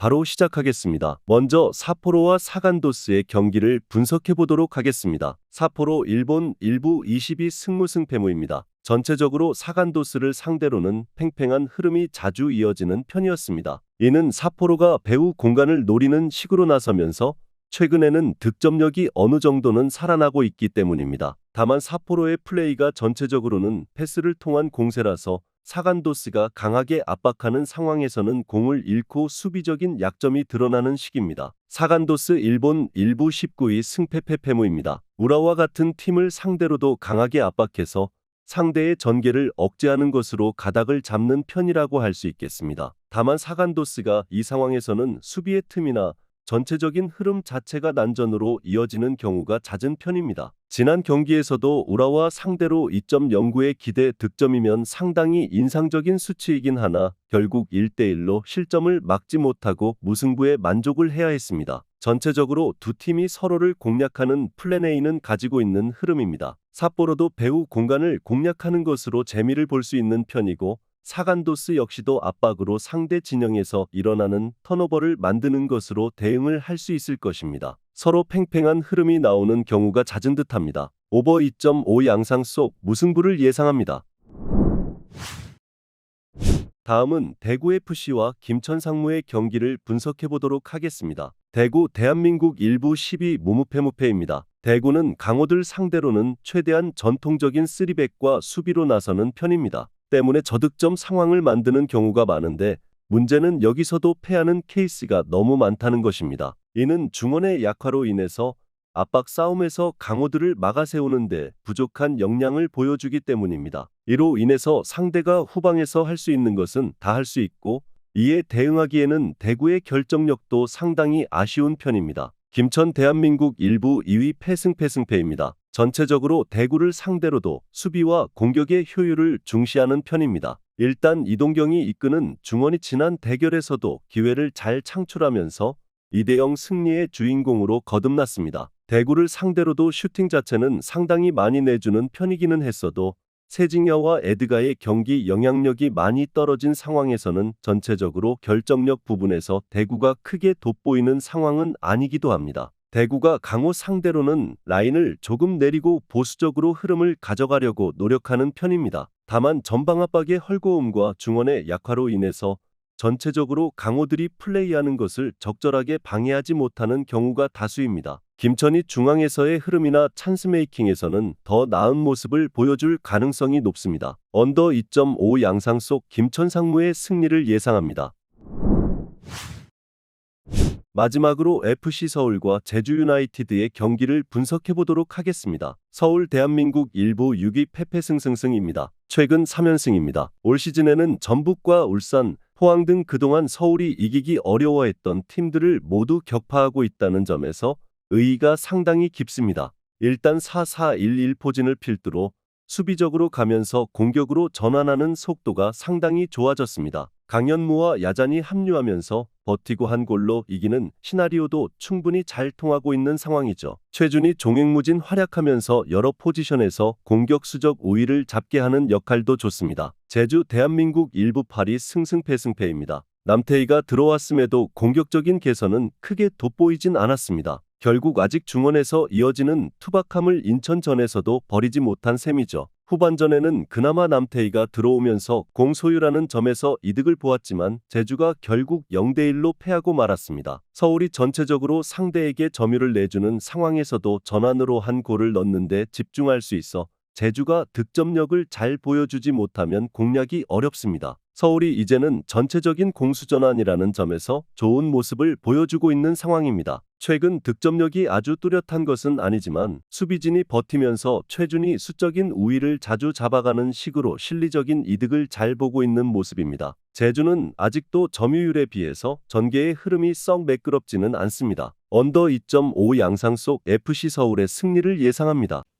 바로 시작하겠습니다. 먼저 사포로와 사간도스의 경기를 분석해 보도록 하겠습니다. 사포로 일본 일부 22 승무승패무입니다. 전체적으로 사간도스를 상대로는 팽팽한 흐름이 자주 이어지는 편이었습니다. 이는 사포로가 배후 공간을 노리는 식으로 나서면서 최근에는 득점력이 어느 정도는 살아나고 있기 때문입니다. 다만 사포로의 플레이가 전체적으로는 패스를 통한 공세라서 사간도스가 강하게 압박하는 상황에서는 공을 잃고 수비적인 약점이 드러나는 시기입니다. 사간도스 일본 일부 19위 승패패패무입니다. 우라와 같은 팀을 상대로도 강하게 압박해서 상대의 전개를 억제하는 것으로 가닥을 잡는 편이라고 할 수 있겠습니다. 다만 사간도스가 이 상황에서는 수비의 틈이나 전체적인 흐름 자체가 난전으로 이어지는 경우가 잦은 편입니다. 지난 경기에서도 우라와 상대로 2.09의 기대 득점이면 상당히 인상적인 수치이긴 하나 결국 1대1로 실점을 막지 못하고 무승부에 만족을 해야 했습니다. 전체적으로 두 팀이 서로를 공략하는 플랜 A는 가지고 있는 흐름입니다. 삿포로도 배후 공간을 공략하는 것으로 재미를 볼 수 있는 편이고 사간도스 역시도 압박으로 상대 진영에서 일어나는 턴오버를 만드는 것으로 대응을 할 수 있을 것입니다. 서로 팽팽한 흐름이 나오는 경우가 잦은 듯합니다. 오버 2.5 양상 속 무승부를 예상합니다. 다음은 대구FC와 김천 상무의 경기를 분석해 보도록 하겠습니다. 대구 대한민국 일부 12 무무패무패입니다. 대구는 강호들 상대로는 최대한 전통적인 쓰리백과 수비로 나서는 편입니다. 때문에 저득점 상황을 만드는 경우가 많은데 문제는 여기서도 패하는 케이스가 너무 많다는 것입니다. 이는 중원의 약화로 인해서 압박 싸움에서 강호들을 막아세우는데 부족한 역량을 보여주기 때문입니다. 이로 인해서 상대가 후방에서 할 수 있는 것은 다 할 수 있고 이에 대응하기에는 대구의 결정력도 상당히 아쉬운 편입니다. 김천 대한민국 일부 2위 패승패승패입니다. 전체적으로 대구를 상대로도 수비와 공격의 효율을 중시하는 편입니다. 일단 이동경이 이끄는 중원이 지난 대결에서도 기회를 잘 창출하면서 2대0 승리의 주인공으로 거듭났습니다. 대구를 상대로도 슈팅 자체는 상당히 많이 내주는 편이기는 했어도 세징야와 에드가의 경기 영향력이 많이 떨어진 상황에서는 전체적으로 결정력 부분에서 대구가 크게 돋보이는 상황은 아니기도 합니다. 대구가 강호 상대로는 라인을 조금 내리고 보수적으로 흐름을 가져가려고 노력하는 편입니다. 다만 전방 압박의 헐고움과 중원의 약화로 인해서 전체적으로 강호들이 플레이하는 것을 적절하게 방해하지 못하는 경우가 다수입니다. 김천이 중앙에서의 흐름이나 찬스 메이킹에서는 더 나은 모습을 보여줄 가능성이 높습니다. 언더 2.5 양상 속 김천 상무의 승리를 예상합니다. 마지막으로 FC 서울과 제주 유나이티드의 경기를 분석해 보도록 하겠습니다. 서울 대한민국 일부 6위 패패승승승입니다. 최근 3연승입니다. 올 시즌에는 전북과 울산, 포항 등 그동안 서울이 이기기 어려워했던 팀들을 모두 격파하고 있다는 점에서 의의가 상당히 깊습니다. 일단 4-4-1-1 포진을 필두로 수비적으로 가면서 공격으로 전환하는 속도가 상당히 좋아졌습니다. 강현무와 야잔이 합류하면서 버티고 한 골로 이기는 시나리오도 충분히 잘 통하고 있는 상황이죠. 최준이 종횡무진 활약하면서 여러 포지션에서 공격 수적 우위를 잡게 하는 역할도 좋습니다. 제주 대한민국 일부 팔이 승승패승패입니다. 남태희가 들어왔음에도 공격적인 개선은 크게 돋보이진 않았습니다. 결국 아직 중원에서 이어지는 투박함을 인천전에서도 버리지 못한 셈이죠. 후반전에는 그나마 남태희가 들어오면서 공 소유라는 점에서 이득을 보았지만 제주가 결국 0대1로 패하고 말았습니다. 서울이 전체적으로 상대에게 점유를 내주는 상황에서도 전환으로 한 골을 넣는데 집중할 수 있어 제주가 득점력을 잘 보여주지 못하면 공략이 어렵습니다. 서울이 이제는 전체적인 공수전환이라는 점에서 좋은 모습을 보여주고 있는 상황입니다. 최근 득점력이 아주 뚜렷한 것은 아니지만 수비진이 버티면서 최준이 수적인 우위를 자주 잡아가는 식으로 실리적인 이득을 잘 보고 있는 모습입니다. 제주는 아직도 점유율에 비해서 전개의 흐름이 썩 매끄럽지는 않습니다. 언더 2.5 양상 속 FC 서울의 승리를 예상합니다.